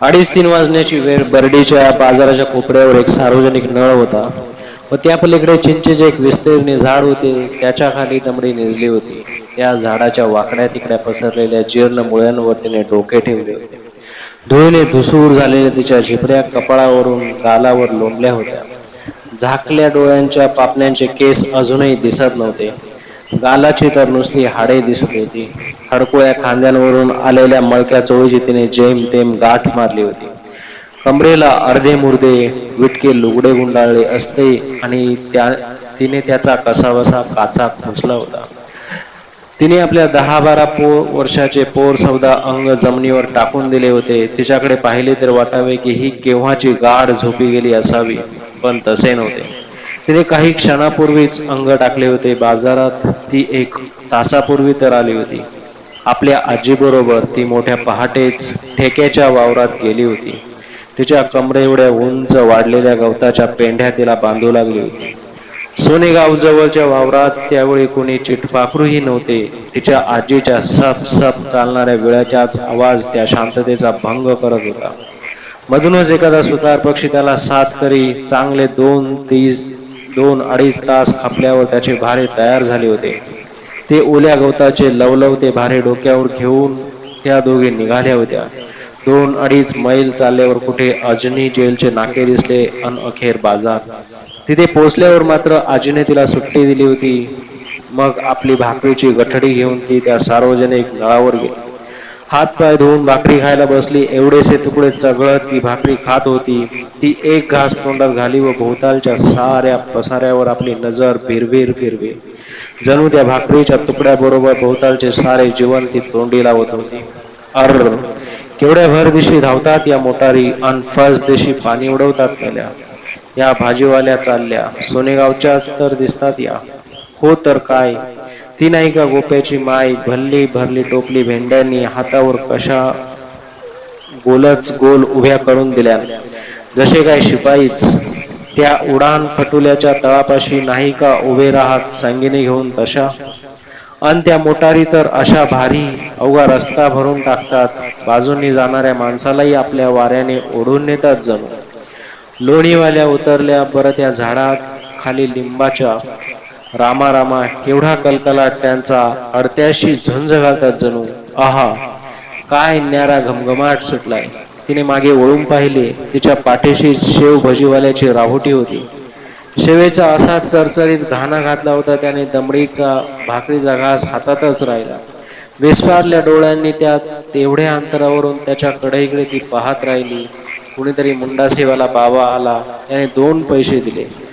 अडीच तीन वाजण्याची वेळ बर्डीच्या बाजाराच्या कोपऱ्यावर एक सार्वजनिक नळ होता. व त्या पलीकडे चिंचेचे एक विस्तीर्ण झाड होते. त्याच्याखाली दमडी निजली होती. त्या झाडाच्या वाकड्या तिकड्या पसरलेल्या जीर्ण मुळ्यांवर तिने डोके ठेवले होते. धुळीने धुसूर झालेल्या तिच्या झिपऱ्या कपाळावरून गालावर लोंबल्या होत्या. झाकल्या डोळ्यांच्या पापण्यांचे केस अजूनही दिसत नव्हते. गालाची तर नुसती हाडे दिसत होती. हडकुळ्या खांद्यांवरून आलेल्या मळक्या चोळीची तिने जेम तेम गाठ मारली होती. कमरेला अर्धे मुर्दे विटके लुगडे गुंडाळले असते आणि त्या तिने त्याचा कसावसा काचा खोसला होता. तिने आपल्या दहा बारा पो वर्षाचे पोर सौदा अंग जमिनीवर टाकून दिले होते. तिच्याकडे पाहिले तर वाटावे की ही केव्हाची गाढ झोपी गेली असावी पण तसे नव्हते. तिने काही क्षणापूर्वीच अंग टाकले होते. बाजारात ती एक तासापूर्वी तर आली होती. आपल्या आजीबरोबर ती मोठ्या पहाटेच ठेक्याच्या वावरात गेली होती. तिच्या कमरे एवढ्या उंच वाढलेल्या गवताच्या पेंढ्या तिला बांधू लागली होती. सोनेगाव जवळच्या वावरात त्यावेळी कोणी चिटपाखरूही नव्हते. तिच्या आजीच्या सप सप चालणाऱ्या वेळाच्याच आवाज त्या शांततेचा भंग करत होता. मधूनच एखादा सुतार पक्षी त्याला साथ करी चांगले दोन तीस दोन अडीच तास खपल्यावर त्याचे भारे तयार झाले होते. ते ओल्या गवताचे लवलवते भारे डोक्यावर घेऊन त्या दोघे निघाल्या होत्या. दोन अडीच मैल चालल्यावर कुठे अजनी जेलचे नाके दिसले अन अखेर बाजार. तिथे पोचल्यावर मात्र आजीने तिला सुट्टी दिली होती. मग आपली भाकरीची गठडी घेऊन ती त्या सार्वजनिक नळावर गेली. हात पाय धुवून भाकरी खायला बसली एवढेसे तुकडे चगळत ती भाकरी खात होती. ती एक घास तोंडात घाली व भोवतालच्या साऱ्या पसाऱ्यावर आपली नजर भिरभिर फिरवी. जणू त्या भाकरीच्या तुकड्याबरोबर भोवतालचे सारे जीवन ती तोंडी लावत होती. अर केवढ्या भर दिशी धावतात या मोटारी अन फस दिशी पाणी उडवतात गेल्या या भाजीवाल्या चालल्या. सोनेगावच्याच तर दिसतात या. हो तर काय? ती नाही का गोप्याची माय भल्ली भरली टोपली भेंड्यांनी हातावर कशा गोलच गोल उभ्या करून दिल्या. जसे काय शिपाईच त्या उडान फटुल्याच्या तळापाशी नाही का उभे राहत संगीने घेऊन तशा? अन त्या मोटारी तर अशा भारी अवघा रस्ता भरून टाकतात. बाजूनी जाणाऱ्या माणसालाही आपल्या वाऱ्याने ओढून नेतात जणू. लोणीवाल्या उतरल्या बरं त्या झाडात खाली लिंबाच्या रामा रामा केवढा कलकलाट त्यांचा अडत्याशी झुंज घालतात जणू. आहा काय न्यारा घमघमाट सुटलाय. तिने मागे वळून पाहिले तिच्या पाठीशी शेव भजीवाल्याची राहुटी होती. शेवेचा असा चरचरीत घाणा घातला होता त्याने दमडीचा भाकरीचा घास हातातच राहिला. विस्फारल्या डोळ्यांनी त्या तेवढ्या अंतरावरून त्याच्या कढईकडे ती पाहत राहिली. कुणीतरी मुंडासेवाला बाबा आला त्याने दोन पैसे दिले.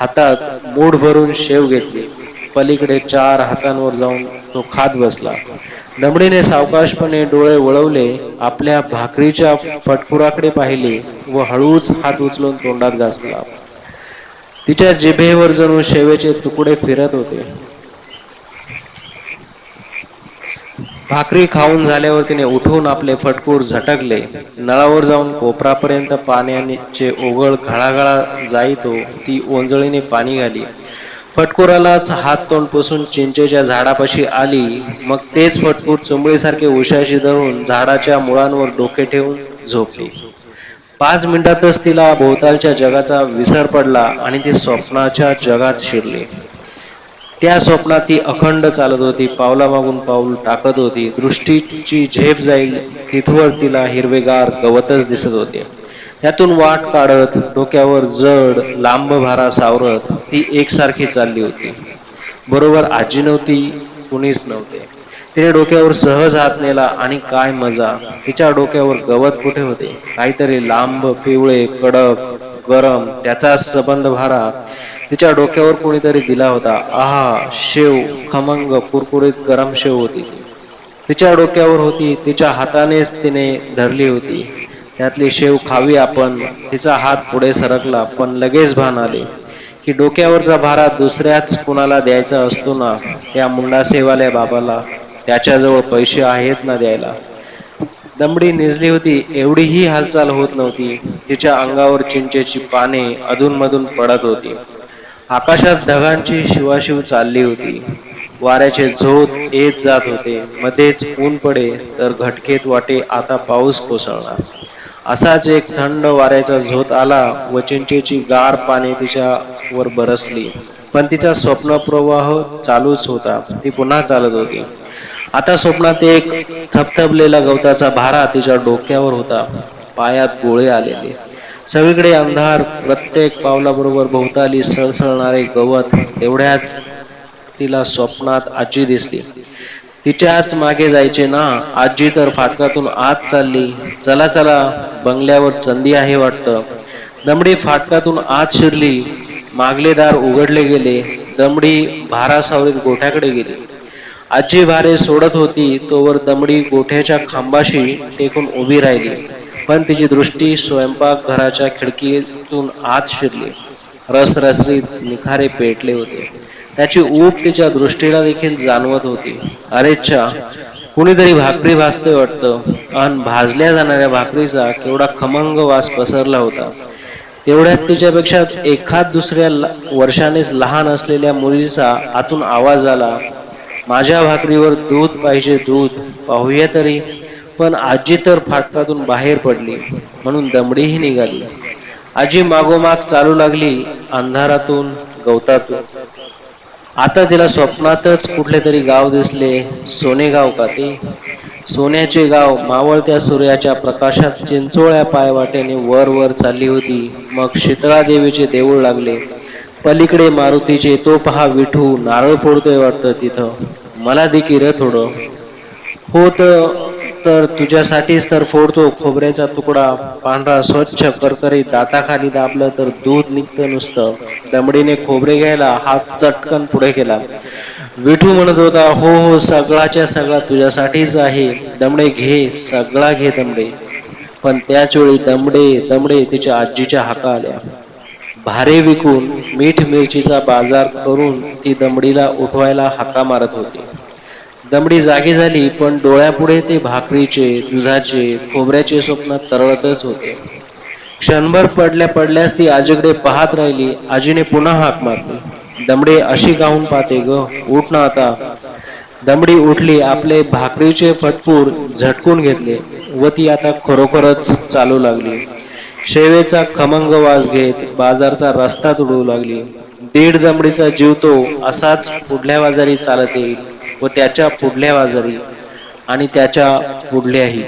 हातात मूठ भरून शेव घेतली. पलीकडे चार हातांवर जाऊन तो खात बसला. दमडीने सावकाशपणे डोळे वळवले आपल्या भाकरीच्या फटफुराकडे पाहिले व हळूच हात उचलून तोंडात घासला. तिच्या जिभेवर जणू शेवेचे तुकडे फिरत होते. भाकरी खाऊन झाल्यावर तिने उठून आपले फटकूर झटकले. नळावर जाऊन कोपरापर्यंत पाण्याचे ओघळ घळाघळा जाईतो ती ओंजळीने पाणी घाली. फटकुरालाच हात तोंड पुसून चिंचेच्या झाडापाशी आली. मग तेच फटकूर चुंबळीसारखे उशाशी धरून झाडाच्या मुळांवर डोके ठेवून झोपली. पाच मिनिटातच तिला भोवतालच्या जगाचा विसर पडला आणि ती स्वप्नाच्या जगात शिरली. त्या स्वप्नात ती अखंड चालत होती पावलामागून पाऊल टाकत होती दृष्टीची झेप जाईल तिथवर तिला हिरवेगार गवतच दिसत होते. त्यातून वाट काढत डोक्यावर जड लांब भारा सावरत ती एकसारखी चालली होती. बरोबर आजी नव्हती कुणीच नव्हते. तिने डोक्यावर सहज हात नेला आणि काय मजा तिच्या डोक्यावर गवत कुठे होते? काहीतरी लांब पिवळे कडक गरम त्याचा सबंध भारा तिच्या डोक्यावर कोणीतरी दिला होता. आहा शेव खमंग कुरकुरीत गरम शेव होती. तिच्या डोक्यावर होती तिच्या हातानेच तिने धरली होती. त्यातली शेव खावी आपण तिचा हात पुढे सरकला पण लगेच भान आले. की डोक्यावरचा भारा दुसऱ्याच कुणाला द्यायचा असतो ना त्या मुंडासेवाल्या बाबाला. त्याच्याजवळ पैसे आहेत ना द्यायला. दमडी निजली होती एवढीही हालचाल होत नव्हती. तिच्या अंगावर चिंचेची पाने अधूनमधून पडत होती. आकाशात ढगांची शिवाशिव चालली होती. वाऱ्याचे झोत येत जात होते. मध्येच ऊन पडे तर घटकेत वाटे आता पाऊस कोसळणार असाच एक थंड वाऱ्याचा झोत आला व चिंचेची गार पाने तिच्यावर बरसली. पण तिचा स्वप्न प्रवाह चालूच होता. ती पुन्हा चालत होती. आता स्वप्नात एक थपथपलेला गवताचा भारा तिच्या डोक्यावर होता. पायात गोळे आलेले. सगळीकडे अंधार प्रत्येक पावलाबरोबर भोवताली सळसळणारे गवत तेवढ्याच तिला स्वप्नात आजी दिसली. तिच्याच मागे जायचे ना आजी तर फाटकातून आत चालली. चला चला बंगल्यावर चंदी आहे वाटतं. दमडी फाटकातून आत शिरली. मागले दार उघडले गेले. दमडी भारासावरीत गोठ्याकडे गेली. आजी भारे सोडत होती तोवर दमडी गोठ्याच्या खांबाशी टेकून उभी राहिली. पण तिची दृष्टी स्वयंपाक घराच्या खिडकीतून आत शिरली. रसरसरीत निखारे पेटले होते. त्याची ऊब तिच्या दृष्टीला देखील जाणवत होती. अरेच्छा कुणीतरी भाकरी भाजते वाटतं. अन भाजल्या जाणाऱ्या भाकरीचा केवढा खमंग वास पसरला होता. तेवढ्यात तिच्यापेक्षा एखाद दुसऱ्या वर्षानेच लहान असलेल्या मुलीचा आतून आवाज आला. माझ्या भाकरीवर दूध पाहिजे दूध पाहूया तरी. पण आजी तर फाटकातून बाहेर पडली म्हणून दमडीही निघाली. आजी मागोमाग चालू लागली अंधारातून गवतातून. आता तिला स्वप्नातच कुठले तरी गाव दिसले सोनेगाव का ते? सोन्याचे गाव मावळत्या सूर्याच्या प्रकाशात चिंचोळ्या पायवाट्याने वर वर चालली होती. मग शीतळा देवीचे देऊळ लागले. पलीकडे मारुतीचे तो पहा विठू नारळ फोडतोय वाटतं तिथं. मला देखील र थोडं. हो तर तुझ्यासाठीच तर फोडतो खोबऱ्याचा तुकडा. पांढरा स्वच्छ करकरीत दाताखाली दाबलं तर दूध निघतं नुसतं. दमडीने खोबरे घ्यायला हात चटकन पुढे केला. विठू म्हणत होता हो हो सगळाच्या सगळा तुझ्यासाठीच आहे. दमडे घे सगळा घे दमडे. पण त्याच वेळी दमडे दमडे तिच्या आजीच्या हाका आल्या. भारे विकून मीठ मिरचीचा बाजार करून ती दमडीला उठवायला हाका मारत होती. दमडी जागी झाली पण डोळ्यापुढे ते भाकरीचे दुधाचे खोबऱ्याचे स्वप्न तरळतच होते. क्षणभर पडल्या पडल्यास ती आजीकडे पाहत राहिली आजीने पुन्हा हाक मारली. दमडे अशी गाऊन पाहते ग उठ ना आता. दमडी उठली आपले भाकरीचे फटपूर झटकून घेतले व ती आता खरोखरच चालू लागली. शेवेचा खमंग वास घेत बाजारचा रस्ता तुडू लागली. दीड दमडीचा जीव तो असाच पुढल्या बाजारी चालत येईल. व त्याच्या पुढल्या बाजारी आणि त्याच्या पुढल्याही.